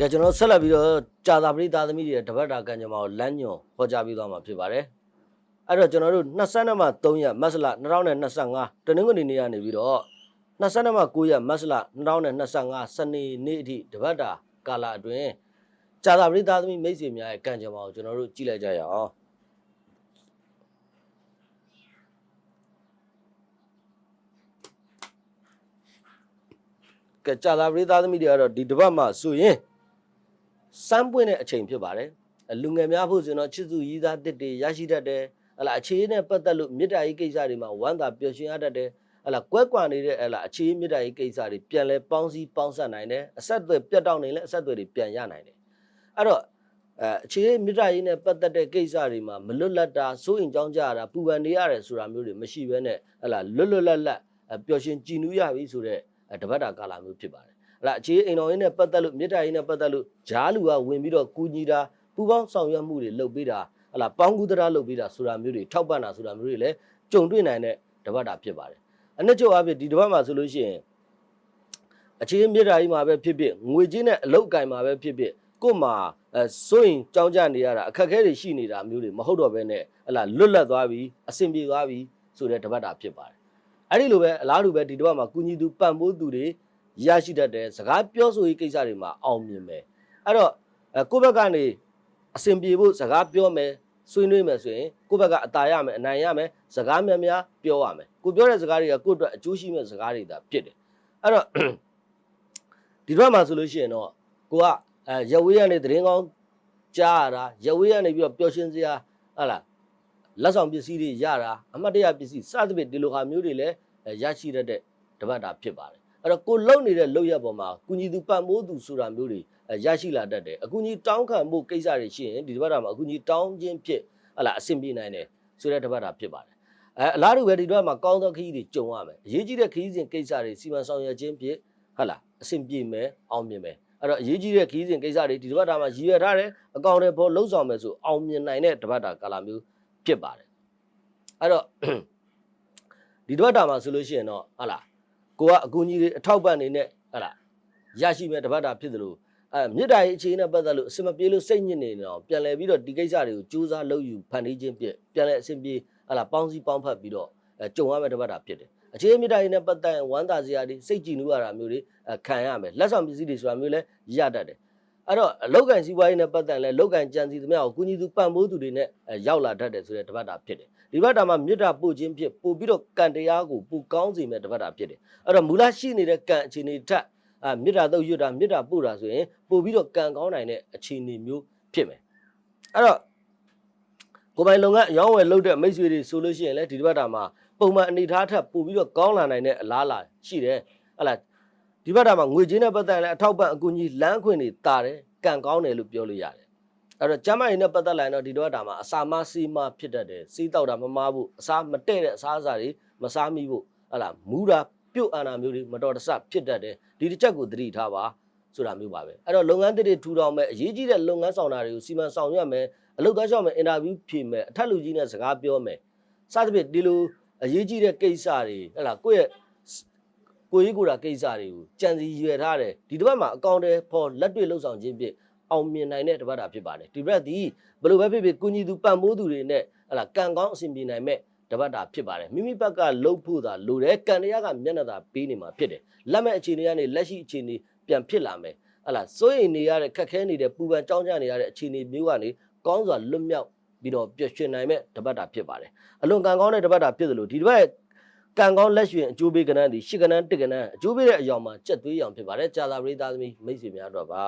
ကဲကျွန်တော်ဆက်လက်ပြီးတော့ကြာသာပရိသားသမီးတွေရဲ့တပတ်တာကံကြမ္မာကိုလမ်းညွန်ဟောကြားပြီးသွားမှာဖြစ်ပါတယ်အဲ့တော့ကျွန်တော်တို့22မှ3ရက်မတ်လ2025တနင်္ဂနွေနေ့ကနေပြီးတော့22မှ9ရက်မတ်လ2025စနေနေ့အထိတပတ်တာကာလအတွင်းကြာသာပရိသားသမီးမိတ်ဆွေများရဲ့ကံကြမ္မာကိုကျွန်တော်တို့ကြည့်လိုက်ကြရအောင်ကဲကြာသာပရိသားသမီးတွေကတော့ဒီတပတ်မှာဆိုရင် စမ်းပွင့်တဲ့အချိန်ဖြစ်ပါတယ်အလူငယ်များဖို့ဆိုရင်တော့ချစ်စုရည်သားတစ်တွေရရှိတတ်တယ်ဟလာအခြေအနေနဲ့ပတ်သက်လို့မေတ္တာရေးကိစ္စတွေမှာဝမ်းသာပျော်ရွှင်ရတတ်တယ်ဟလာကွဲကွာနေတဲ့ဟလာအခြေမေတ္တာရေးကိစ္စတွေပြန်လဲပေါင်းစည်းပေါင်းဆက်နိုင်တယ်အဆက်အသွယ်ပြတ်တောက်နေလဲအဆက်အသွယ်တွေပြန်ရနိုင်တယ်အဲ့တော့အဲအခြေမေတ္တာရေးနဲ့ပတ်သက်တဲ့ကိစ္စတွေမှာမလွတ်လပ်တာစိုးရင်ကြောင်းကြရတာပူပန်နေရတယ်ဆိုတာမျိုးတွေမရှိဘဲနဲ့ဟလာလွတ်လွတ်လပ်လပ်ပျော်ရွှင်ကြည်နူးရပြီဆိုတဲ့တပတ်တာကာလမျိုးဖြစ်ပါတယ်ဟ လာအခြေအိမ်တော်ရင်းနဲ့ပတ်သက်လို့မေတ္တာရေးနဲ့ပတ်သက်လို့ဂျားလူကဝင်ပြီးတော့ကူညီတာပူပေါင်းဆောင်ရွက်မှုတွေလုပ်ပေးတာဟလာပေါင်းကူးတရားလုပ်ပေးတာဆိုတာမျိုးတွေထောက်ပံ့တာဆိုတာမျိုးတွေလည်းကြုံတွေ့နိုင်တဲ့တပတ်တာဖြစ်ပါတယ်အနှစ်ချုပ်အဖြစ်ဒီတပတ်မှာဆိုလို့ရှိရင်အခြေမေတ္တာရေးမှာပဲဖြစ်ဖြစ်ငွေကြေးနဲ့အလုတ်အကင်မှာပဲဖြစ်ဖြစ်ကို့မှာအဲစိုးရင်ကြောင်းကြနေရတာအခက်အခဲတွေရှိနေတာမျိုးတွေမဟုတ်တော့ဘဲနဲ့ဟလာလွတ်လပ်သွားပြီအဆင်ပြေသွားပြီဆိုတဲ့တပတ်တာဖြစ်ပါတယ်အဲ့ဒီလိုပဲအလားတူပဲဒီတပတ်မှာကုညီသူပံ့ပိုးသူတွေ ရရှိတတ်တယ်စကားပြောဆိုရေးကိစ္စတွေမှာအောင်မြင်မယ်အဲ့တော့အဲကိုယ့်ဘက်ကနေအဆင်ပြေဖို့စကားပြောမယ်ဆွေးနွေးမယ်ဆိုရင်ကိုယ့်ဘက်ကအတာရမယ်အနိုင်ရမယ်စကားများများပြောရမယ်ကိုပြောတဲ့စကားတွေကကိုယ့်အတွက်အကျိုးရှိမဲ့စကားတွေသာဖြစ်တယ်အဲ့တော့ဒီတော့မှဆိုလို့ရှိရင်တော့ကိုကအဲရဝေးရနေသတင်းကောင်းကြားရတာရဝေးရနေပြီးတော့ပျော်ရွှင်စရာဟာလားလက်ဆောင်ပစ္စည်းတွေရတာအမှတ်တရပစ္စည်းစသဖြင့်ဒီလိုဟာမျိုးတွေလည်းရရှိတတ်တဲ့တပတ်တာဖြစ်ပါတယ် အဲ့တော့ကိုလုံနေတဲ့လုံရက်ပေါ်မှာကုညီသူပံ့ပိုးသူဆိုတာမျိုးတွေရရှိလာတတ်တယ်အကူကြီးတောင်းခံမှုကိစ္စတွေရှိရင်ဒီတပတ်တာမှာအကူကြီးတောင်းခြင်းဖြစ်ဟာလားအဆင်ပြေနိုင်တယ်ဆိုတဲ့တပတ်တာဖြစ်ပါတယ်အဲအလားတူပဲဒီတော့မှာကောင်းသောခရီးတွေကြုံရမယ်အရေးကြီးတဲ့ခရီးစဉ်ကိစ္စတွေစီမံဆောင်ရွက်ခြင်းဖြစ်ဟာလားအဆင်ပြေမယ်အောင်မြင်မယ်အဲ့တော့အရေးကြီးတဲ့ခရီးစဉ်ကိစ္စတွေဒီတပတ်တာမှာရည်ရွယ်ထားတယ်အကောင့်တွေပေါ်လှုပ်ဆောင်မယ်ဆိုအောင်မြင်နိုင်တဲ့တပတ်တာကာလမျိုးဖြစ်ပါတယ်အဲ့တော့ဒီတပတ်တာမှာဆိုလို့ရှိရင်တော့ဟာလား ကိုကအကူကြီးတွေအထောက်ပံ့နေနဲ့ဟာလားရရှိမဲ့တပတ်တာဖြစ်သလိုအဲမြစ်တာရေးအခြေအနေနဲ့ပတ်သက်လို့အစမပြေလို့စိတ်ညစ်နေတော့ပြန်လဲပြီးတော့ဒီကိစ္စတွေကိုစူးစမ်းလုပ်ယူဖန်တီးခြင်းပြည့်ပြန်လဲအဆင်ပြေဟာလားပေါင်းစည်းပေါင်းဖက်ပြီးတော့အဲကြုံရမယ့်တပတ်တာဖြစ်တယ်အခြေမြစ်တာရေးနဲ့ပတ်သက်ရင်ဝမ်းသာစရာတွေစိတ်ကြည်နူးရတာမျိုးတွေခံရမယ်လက်ဆောင်ပစ္စည်းတွေဆိုတာမျိုးလဲရတတ်တယ်အဲ့တော့အလောက်ကန်စီးပွားရေးနဲ့ပတ်သက်လဲလောက်ကန်ကြံစီသမျှကိုကုညီသူပံ့ပိုးသူတွေနဲ့ရောက်လာတတ်တယ်ဆိုတဲ့တပတ်တာဖြစ်တယ် ဒီဘက်တာမှာမြစ်တာပို့ခြင်းဖြစ်ပို့ပြီးတော့ကံတရားကိုပို့ကောင်းစေမဲ့တပတ်တာဖြစ်တယ်အဲ့တော့မူလရှိနေတဲ့ကံအခြေအနေထက်အာမြစ်တာတော့ရွတ်တာမြစ်တာပို့တာဆိုရင်ပို့ပြီးတော့ကံကောင်းနိုင်တဲ့အခြေအနေမျိုးဖြစ်မယ်အဲ့တော့ကိုယ်ပိုင်လုပ်ငန်းအယောင်းဝယ်လုပ်တဲ့မိတ်ဆွေတွေဆိုလို့ရှိရင်လည်းဒီတစ်ပတ်တာမှာပုံမှန်အနေထားထက်ပို့ပြီးတော့ကောင်းလာနိုင်တဲ့အလားအလာရှိတယ်ဟလာဒီဘက်တာမှာငွေကြေးနဲ့ပတ်သက်ရင်လည်းအထောက်ပံ့အကူအညီလမ်းခွင့်တွေတာတယ်ကံကောင်းတယ်လို့ပြောလို့ရတယ် အဲ့တော့ကျမ်းမာရေးနဲ့ပတ်သက်လာရင်တော့ဒီတော့တာမှာအစာမစီးမဖြစ်တတ်တယ်စီးတောက်တာမမားဖို့အစာမတည့်တဲ့အစားအစာတွေမစားမိဖို့ဟလာမူတာပြုတ်အာနာမျိုးတွေမတော်တဆဖြစ်တတ်တယ်ဒီတစ်ချက်ကိုသတိထားပါဆိုတာမျိုးပါပဲအဲ့တော့လုပ်ငန်းတွေထူထောင်မယ်အရေးကြီးတဲ့လုပ်ငန်းဆောင်တာတွေကိုစီမံဆောင်ရွက်မယ်အလုပ်သားရှောက်မယ်အင်တာဗျူးဖြေမယ်အထက်လူကြီးနဲ့စကားပြောမယ်စသဖြင့်ဒီလိုအရေးကြီးတဲ့ကိစ္စတွေဟလာကိုယ့်ရဲ့ကိုကြီးကိုယ်တာကိစ္စတွေကိုကြံစီရွယ်ထားတယ်ဒီတစ်ပတ်မှာအကောင့်တွေပေါ်လက်တွေ့လှုပ်ဆောင်ခြင်းဖြင့် အောင်မြင်နိုင်တဲ့တစ်ပတ်တာဖြစ်ပါတယ်ဒီဘက်ဒီဘယ်လိုပဲဖြစ်ဖြစ်ကုညီသူပံ့ပိုးသူတွေနဲ့ဟလာကံကောင်းအဆင်ပြေနိုင်မဲ့တပတ်တာဖြစ်ပါတယ်မိမိဘက်ကလှုပ်ဖို့သာလိုတယ်ကံတရားကမျက်နှာသာပေးနေမှာဖြစ်တယ်လက်မဲ့အခြေအနေကနေလက်ရှိအခြေအနေပြန်ဖြစ်လာမယ်ဟလာစိုးရိမ်နေရတဲ့ခက်ခဲနေတဲ့ပူပန်ကြောင်းကြနေရတဲ့အခြေအနေမျိုးကနေကောင်းစွာလွတ်မြောက်ပြီးတော့ပျော်ရွှင်နိုင်မဲ့တပတ်တာဖြစ်ပါတယ်အလွန်ကံကောင်းတဲ့တပတ်တာဖြစ်သလိုဒီတပတ်ကံကောင်းလက်ရွှင်အကျိုးပေးကဏ္ဍဒီရှစ်ကဏ္ဍတစ်ကဏ္ဍအကျိုးပေးတဲ့အယောင်မှာကြက်သွေးရောင်ဖြစ်ပါတယ်ကြာသာပရိသတ်သမီးမိတ်ဆွေများတော့ပါ